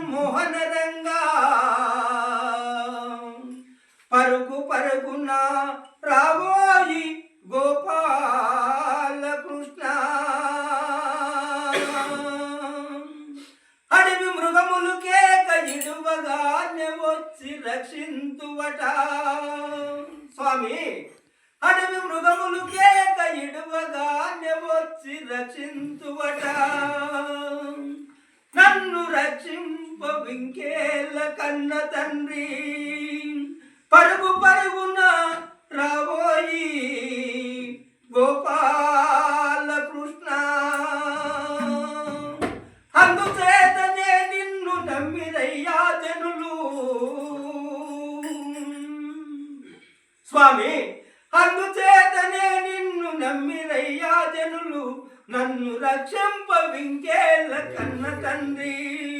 జగన్మోహన రంగా పరుగు పరుగున రాబోయి గోపాల కృష్ణ అడవి మృగములు కేక ఇడువగానే వచ్చి రక్షింతువట. స్వామి అడవి మృగములు కేక ఇడువగానే వచ్చి రక్షింతువట. నన్ను రక్షించు వింకేల కన్న తండ్రి. పరుగు పరుగున రాబోయి గోపాల కృష్ణ అందుచేతనే నిన్ను నమ్మిరయ్యా జనులు. స్వామి అందుచేతనే నిన్ను నమ్మిరయ్యా జనులు. నన్ను రక్షింప వింకేళ్ళ కన్న తండ్రి.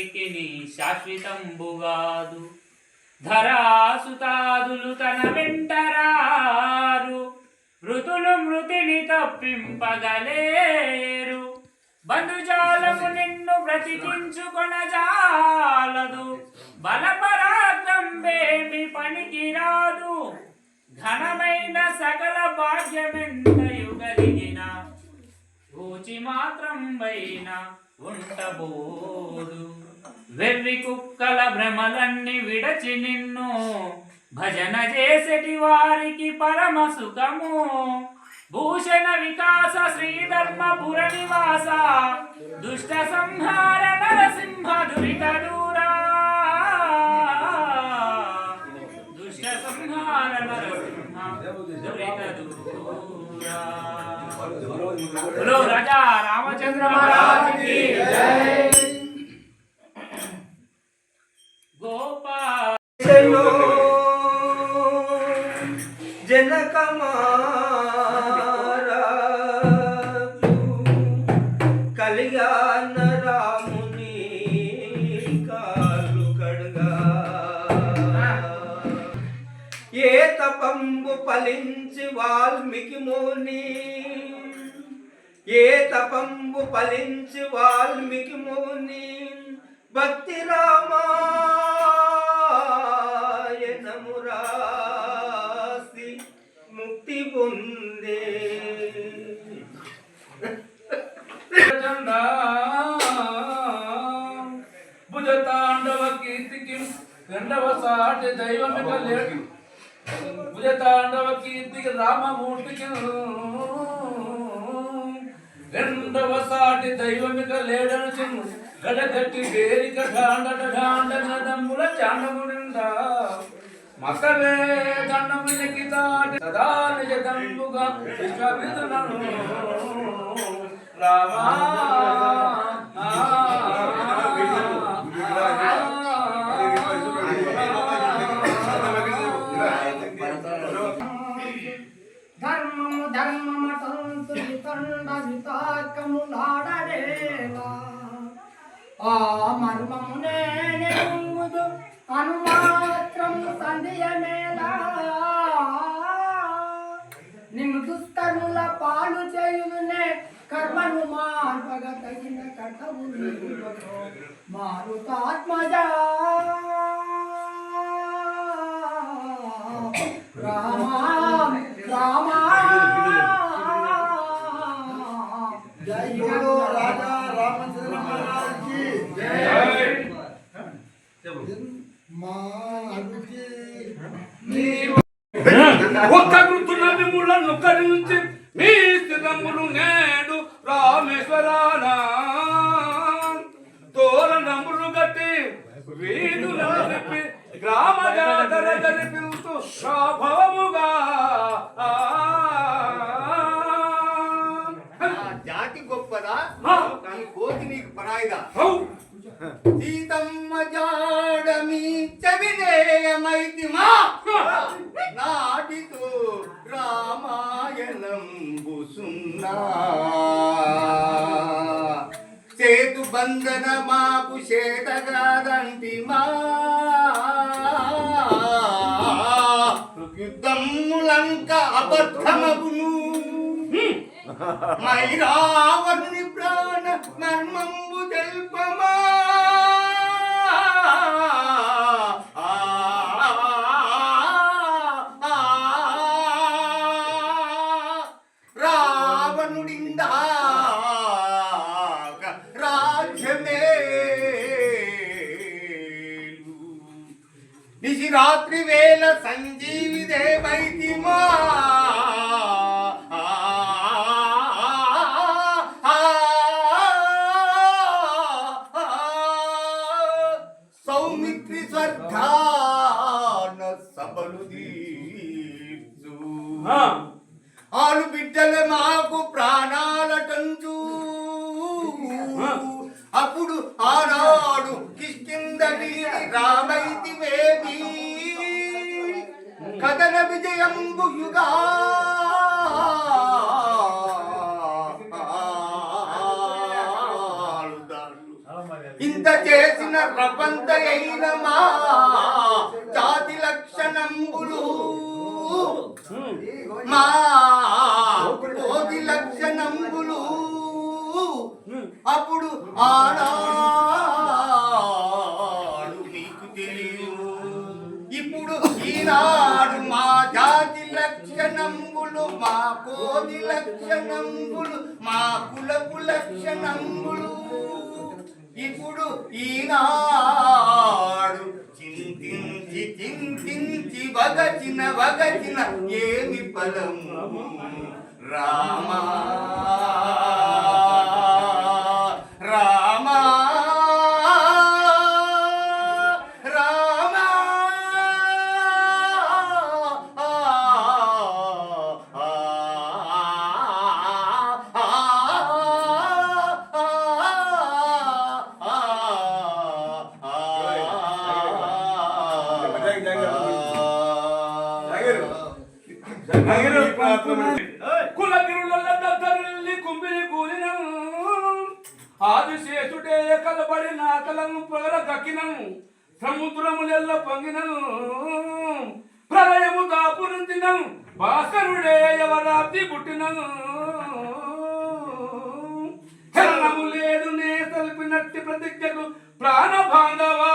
ఎప్పటికి శాశ్వతంబుగాదు. ధరాసుతాదులు తన వెంటరారు. మృతులు మృతిని తప్పింపగలేరు. బంధుజాలము నిన్ను బ్రతికించుకొనజాలదు. బలపరాక్రమేమి పనికిరాదు. ఘనమైన సకల భాగ్యమెంతయు కలిగిన ఊచి మాత్రం పైన ఉండబోదు వెర్రి కుక్కల భ్రమలన్నీ విడచి నిన్ను. భజన చేసేటి వారికి పరమ సుఖము. భూషణ వికాస శ్రీధర్మపుర నివాస దుష్ట సంహార నరసింహ దురిత దూరా. దుష్ట సంహార నరసింహ దురిత దూరా. రాజా రామచంద్ర మహారాజ్ దిశలో జనకమారాజు కళ్యాణ రాముని కాలు కడుగా ఏ తపంబు ఫలించి వాల్మీకి మోని ఏ తపంబు ఫలించి వాల్మీకి మోని భక్తి రామా భుజతాండవ కీర్తికి రెండవ సాటి దైవమిక లేడు భుజతాండవ కీర్తికి రామమూర్తికి రెండవ సాటి దైవమిక లేడను చిన్ను గడగట్టి వేరిక ఢాండ ఢాండ నదమ్ముల చాండము నిండా. మతవే దండములకి దాటి సదా నిజ దంబుగా విశ్వవిధులను రామా ధర్మము ధర్మమతంతు వితండ వితాకములాడరేవా ఆ మర్మము నేనెంగుదు అనుమాత్రము సంధియమేలా నిన్ను దుస్తనుల పాలు చేయునే कर्मनुमान भगत किन कर्तव्यो मारुतात्मजा रामाम रामा जय बोलो राजा रामचंद्र महाराज जय। हाँ। ఆ. కానీ కోతి నీకు పరాయిదా! సీతమ్మ జాడమి చవినేయమైతి మా. నాటితో రామాయణం బంధనంబు సున్నా సేతు బంధన మాకు చేతగాదంటి మా. యుద్ధములంక అబద్ధమగును. మైరావణుని ప్రాణ మర్మంబు తెల్పమా అప్పుడు ఆనాడు కిష్కిందడి రామైతివేమి కథన విజయంబు యుగా. ఇంత చేసిన ప్రపంచ అయిన మా జాతి లక్షణంబులు. మా కోటి లక్షణంబులు అప్పుడు ఆనాడు మీకు తెలియదు. ఇప్పుడు ఈనాడు మా జాతి లక్షణంబులు మా కోటి లక్షణంబులు మా కులపు లక్షణంబులు ఇప్పుడు ఈనాడు చింతించి చింతించి వగచిన వగచిన ఏమి ఫలము? రామా కులగిరులీ కుంభిని కూలిన ఆదిశేషుడే కలబడి నాకలను పొగల కక్కినను సముద్రములెల్ల పొంగినను ప్రళయము దాపురించినను భాస్కరుడే ఎవరాబ్ది పుట్టినను చలనము లేదు నే తలిపినట్టి ప్రతిజ్ఞకు ప్రాణ బాంధవా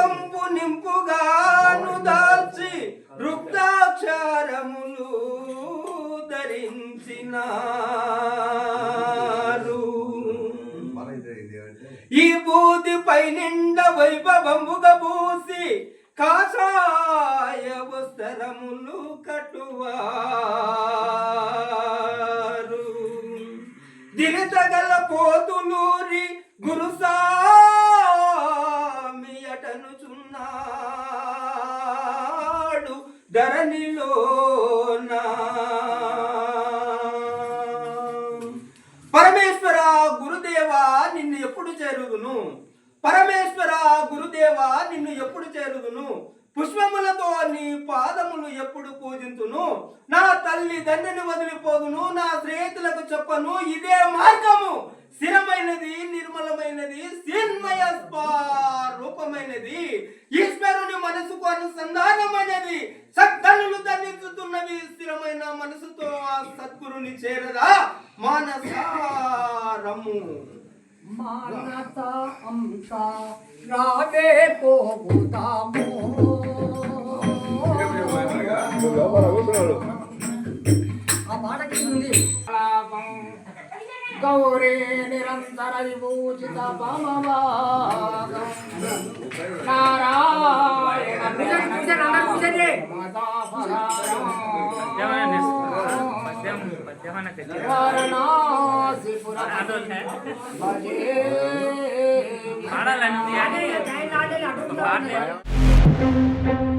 ధరించినారు ఈ బూది పై నిండ వైభవంబుగా పూసి కాషాయ వస్త్రములు కట్టువారు. దినతగల పోతులూరి గురుసామి అటనుచున్నాడు. ధరణిలోనా ఎరుగును పుష్పములతో నీ పాదములు ఎప్పుడు పూజింతును? నా తల్లి దండని వదిలిపోదును నా స్నేహితులకు చెప్పను ఇదే మార్గము. స్థిరమైనది నిర్మలమైనది సిన్మయ రూపమైనది ఈశ్వరుని మనసుకు అనుసంధానమైనది. సద్దనులు దండించుతున్నవి స్థిరమైన మనసుతో ఆ సద్గురుని చేరదా మానసారము. మానస అంత రావే పోగుదాము ఆ పాటకి ఉంది గౌరీ నిరంతర విభూషిత నారాయణ बारह लाइन आगे